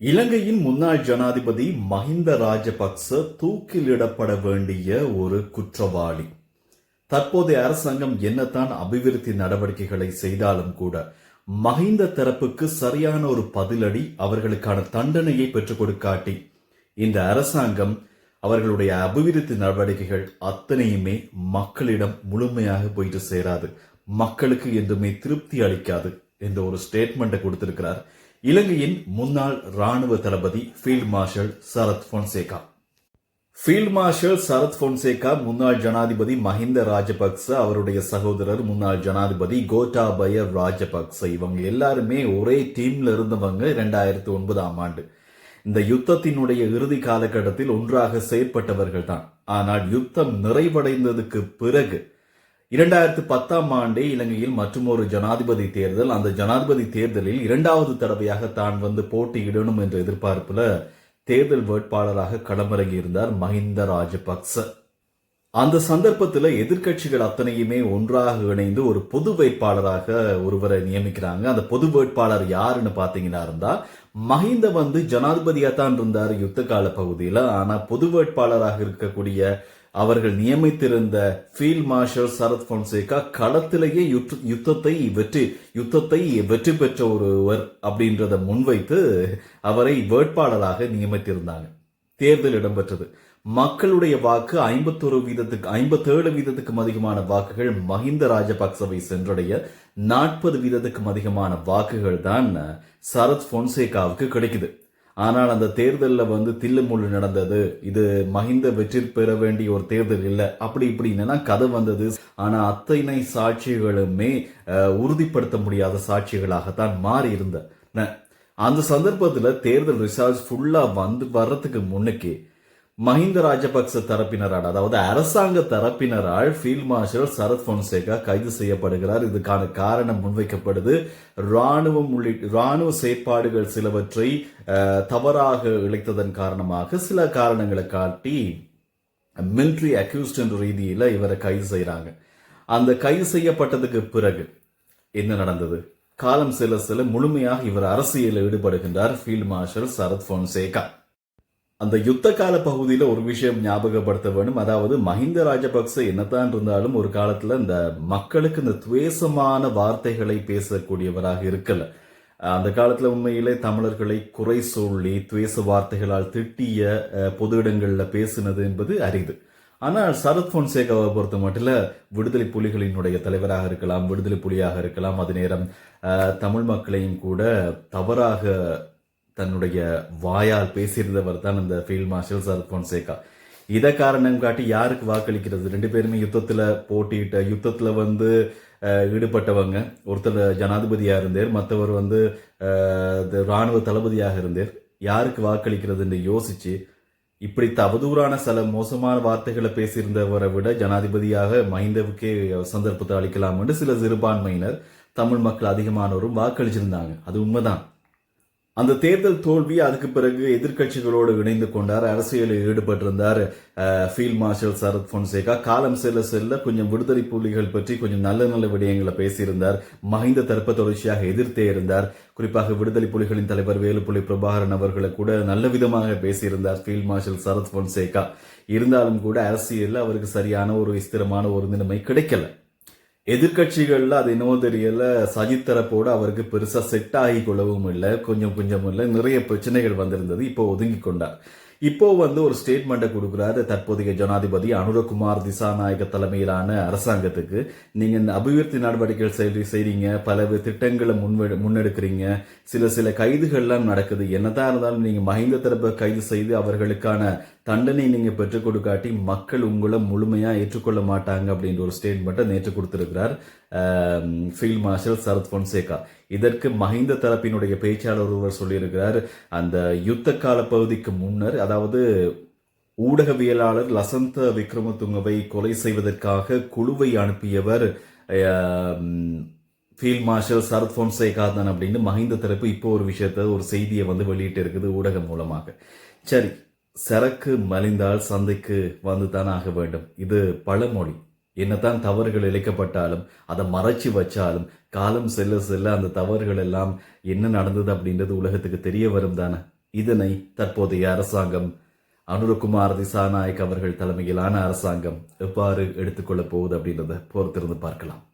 இலங்கையின் முன்னாள் ஜனாதிபதி மஹிந்த ராஜபக்ச தூக்கிலிடப்பட வேண்டிய ஒரு குற்றவாளி. தற்போதைய அரசாங்கம் என்னத்தான் அபிவிருத்தி நடவடிக்கைகளை செய்தாலும் கூட மஹிந்த தரப்புக்கு சரியான ஒரு பதிலடி அவர்களுக்கான தண்டனையை பெற்றுக் கொடுக்காட்டி இந்த அரசாங்கம் அவர்களுடைய அபிவிருத்தி நடவடிக்கைகள் அத்தனையுமே மக்களிடம் முழுமையாக போயிட்டு சேராது. மக்களுக்கு என்றுமே திருப்தி அளிக்காது என்ற ஒரு ஸ்டேட்மெண்ட்டை கொடுத்திருக்கிறார். இலங்கையின் முன்னாள் ராணுவ தளபதி field marshal Sarath Fonseka. Field marshal Sarath Fonseka முன்னாள் ஜனாதிபதி மஹிந்த ராஜபக்ச அவருடைய சகோதரர் முன்னாள் ஜனாதிபதி கோட்டாபய ராஜபக்ச. இவங்க எல்லாருமே ஒரே டீம்ல இருந்தவங்க இரண்டாயிரத்தி ஒன்பதாம் ஆண்டு. இந்த யுத்தத்தினுடைய இறுதி காலகட்டத்தில் ஒன்றாக செயற்பட்டவர்கள் தான் ஆனால் யுத்தம் நிறைவடைந்ததுக்கு பிறகு இரண்டாயிரத்து பத்தாம் ஆண்டே இலங்கையில் மற்றுமொரு ஜனாதிபதி தேர்தல். அந்த ஜனாதிபதி தேர்தலில் இரண்டாவது தடவையாக தான் வந்து போட்டியிடணும் என்ற எதிர்பார்ப்புல தேர்தல் வேட்பாளராக களமிறங்கி இருந்தார் மஹிந்த ராஜபக்ச. அந்த சந்தர்ப்பத்தில் எதிர்க்கட்சிகள் அத்தனையுமே ஒன்றாக இணைந்து ஒரு பொது வேட்பாளராக ஒருவரை நியமிக்கிறாங்க. அந்த பொது வேட்பாளர் யாருன்னு பாத்தீங்கன்னா இருந்தா மஹிந்த வந்து ஜனாதிபதியா தான் இருந்தார் யுத்த கால பகுதியில். ஆனா பொது வேட்பாளராக இருக்கக்கூடிய அவர்கள் நியமித்திருந்த ஃபீல்ட் மார்ஷல் சரத் பொன்சேகா களத்திலேயே யுத் யுத்தத்தை வெற்றி யுத்தத்தை வெற்றி பெற்ற ஒருவர் அப்படின்றத முன்வைத்து அவரை வேட்பாளராக நியமித்திருந்தாங்க. தேர்தல் இடம்பெற்றது. மக்களுடைய வாக்கு ஐம்பத்தொரு வீதத்துக்கு ஐம்பத்தேழு வீதத்துக்கும் அதிகமான வாக்குகள் மஹிந்த ராஜபக்சவை சென்றடைய நாற்பது வீதத்துக்கும் அதிகமான வாக்குகள் தான் சரத் பொன்சேகாவுக்கு கிடைக்குது. ஆனால் அந்த தேர்தலில் வந்து தில்லுமுள்ளு நடந்தது. இது மஹிந்த வெற்றி பெற வேண்டிய ஒரு தேர்தல் இல்லை. அப்படி இப்படின்னா கதை வந்தது. ஆனால் அத்தனை சாட்சிகளுமே உறுதிப்படுத்த முடியாத சாட்சிகளாகத்தான் மாறி இருந்தன அந்த சந்தர்ப்பத்தில் தேர்தல் ரிசார்ஜ் ஃபுல்லாக வந்து வர்றதுக்கு முன்னுக்கே மஹிந்த ராஜபக்ச தரப்பினரால் அதாவது அரசாங்க தரப்பினரால் ஃபீல்ட் மார்ஷல் சரத் பொன்சேகா கைது செய்யப்படுகிறார். இதுக்கான காரணம் முன்வைக்கப்படுது. ராணுவம் உள்ளிட்ட ராணுவ செயற்பாடுகள் சிலவற்றை தவறாக இழைத்ததன் காரணமாக சில காரணங்களை காட்டி மிலிட்ரி அக்யூஸ்ட் என்ற இவரை கைது செய்கிறாங்க அந்த கைது செய்யப்பட்டதுக்கு பிறகு என்ன நடந்தது? காலம் செல்ல செல்ல முழுமையாக இவர் அரசியலில் ஈடுபடுகின்றார் ஃபீல்ட் மார்ஷல் சரத் பொன்சேகா அந்த யுத்த கால பகுதியில் ஒரு விஷயம் ஞாபகப்படுத்த வேண்டும் அதாவது மஹிந்த ராஜபக்ச என்னதான் இருந்தாலும் ஒரு காலத்தில் இந்த மக்களுக்கு இந்த துவேசமான வார்த்தைகளை பேசக்கூடியவராக இருக்கல. அந்த காலத்தில் உண்மையிலே தமிழர்களை குறை சொல்லி துவேச வார்த்தைகளால் திட்டிய பொது இடங்களில் பேசினது என்பது அரிது. ஆனால் சரத் பொன்சேகாவை பொறுத்த மட்டும் விடுதலை புலிகளினுடைய தலைவராக இருக்கலாம் விடுதலை புலியாக இருக்கலாம். அது நேரம் தமிழ் மக்களையும் கூட தவறாக தன்னுடைய வாயால் பேசியிருந்தவர் தான் இந்த ஃபீல்ட் மார்ஷல் சரத் பொன்சேகா இதை காரணம் காட்டி யாருக்கு வாக்களிக்கிறது? ரெண்டு பேருமே யுத்தத்தில் போட்டியிட்ட யுத்தத்தில் வந்து ஈடுபட்டவங்க. ஒருத்தர் ஜனாதிபதியாக இருந்தார் மற்றவர் வந்து இராணுவ ராணுவ தளபதியாக இருந்தார். யாருக்கு வாக்களிக்கிறதுன்னு யோசிச்சு இப்படி தவதூறான சில மோசமான வார்த்தைகளை பேசியிருந்தவரை விட ஜனாதிபதியாக மைந்தவுக்கே சந்தர்ப்பத்தை அளிக்கலாம் என்று சில சிறுபான்மையினர் தமிழ் மக்கள் அதிகமானோரும் வாக்களிச்சிருந்தாங்க. அது உண்மைதான். அந்த தேர்தல் தோல்வி அதுக்கு பிறகு எதிர்க்கட்சிகளோடு இணைந்து கொண்டார். அரசியலில் ஈடுபட்டிருந்தார் ஃபீல்ட் மார்ஷல் சரத் பொன்சேகா. காலம் செல்ல செல்ல கொஞ்சம் விடுதலை புலிகள் பற்றி கொஞ்சம் நல்ல நல்ல விடயங்களை பேசியிருந்தார். மஹிந்த தர்ப்ப தொடர்ச்சியாக எதிர்த்தே இருந்தார். குறிப்பாக விடுதலை புலிகளின் தலைவர் வேலுப்புலி பிரபாகரன் அவர்களை கூட நல்ல விதமாக பேசியிருந்தார் ஃபீல்ட் மார்ஷல் சரத் பொன்சேகா. இருந்தாலும் கூட அரசியலில் அவருக்கு சரியான ஒரு ஸ்திரமான ஒரு நிலைமை கிடைக்கல. எதிர்கட்சிகளில் அது என்னவோ தெரியல சஜித் தரப்போடு அவருக்கு பெருசாக செட் ஆகி கொள்ளவும் இல்லை கொஞ்சம் கொஞ்சம் இல்லை நிறைய பிரச்சனைகள் வந்திருந்தது இப்போ ஒதுங்கி கொண்டார். இப்போ வந்து ஒரு ஸ்டேட்மெண்ட்டை கொடுக்குறாரு தற்போதைய ஜனாதிபதி அனுரகுமார் திசாநாயக தலைமையிலான அரசாங்கத்துக்கு. நீங்க இந்த அபிவிருத்தி நடவடிக்கைகள் செய்து செய்றீங்க பல திட்டங்களை முன்வெ முன்னெடுக்கிறீங்க சில சில கைதுகள்லாம் நடக்குது. என்னதான் இருந்தாலும் நீங்க மஹிந்த தரப்பை கைது செய்து அவர்களுக்கான தண்டனை நீங்க பெற்றுக் கொடுக்காட்டி மக்கள் உங்களை முழுமையா ஏற்றுக்கொள்ள மாட்டாங்க அப்படின்ற ஒரு ஸ்டேட்மெண்ட்டை நேற்று கொடுத்திருக்கிறார் ஃபீல்ட் மார்ஷல் சரத் பொன்சேகா. இதற்கு மஹிந்த தரப்பினுடைய பேச்சாளர் ஒருவர் சொல்லியிருக்கிறார் அந்த யுத்த கால பகுதிக்கு முன்னர் அதாவது ஊடகவியலாளர் லசந்த விக்ரமதுங்கவை கொலை செய்வதற்காக குழுவை அனுப்பியவர் ஃபீல்ட் மார்ஷல் சரத் பொன்சேகா தான் அப்படின்னு மஹிந்த தரப்பு இப்போ ஒரு விஷயத்த ஒரு செய்தியை வந்து வெளியிட்டு இருக்குது ஊடகம் மூலமாக. சரி சரக்கு மலிந்தால் சந்தைக்கு வந்து தான் ஆக வேண்டும். இது பழமொழி. என்னதான் தவறுகள் இழைக்கப்பட்டாலும் அதை மறைச்சி வச்சாலும் காலம் செல்ல செல்ல அந்த தவறுகள் எல்லாம் என்ன நடந்தது அப்படின்றது உலகத்துக்கு தெரிய வரும் தானே? இதனை தற்போதைய அரசாங்கம் அனுரகுமார் திசாநாயக் அவர்கள் தலைமையிலான அரசாங்கம் எவ்வாறு எடுத்துக்கொள்ளப் போகுது அப்படின்றத பொறுத்திருந்து பார்க்கலாம்.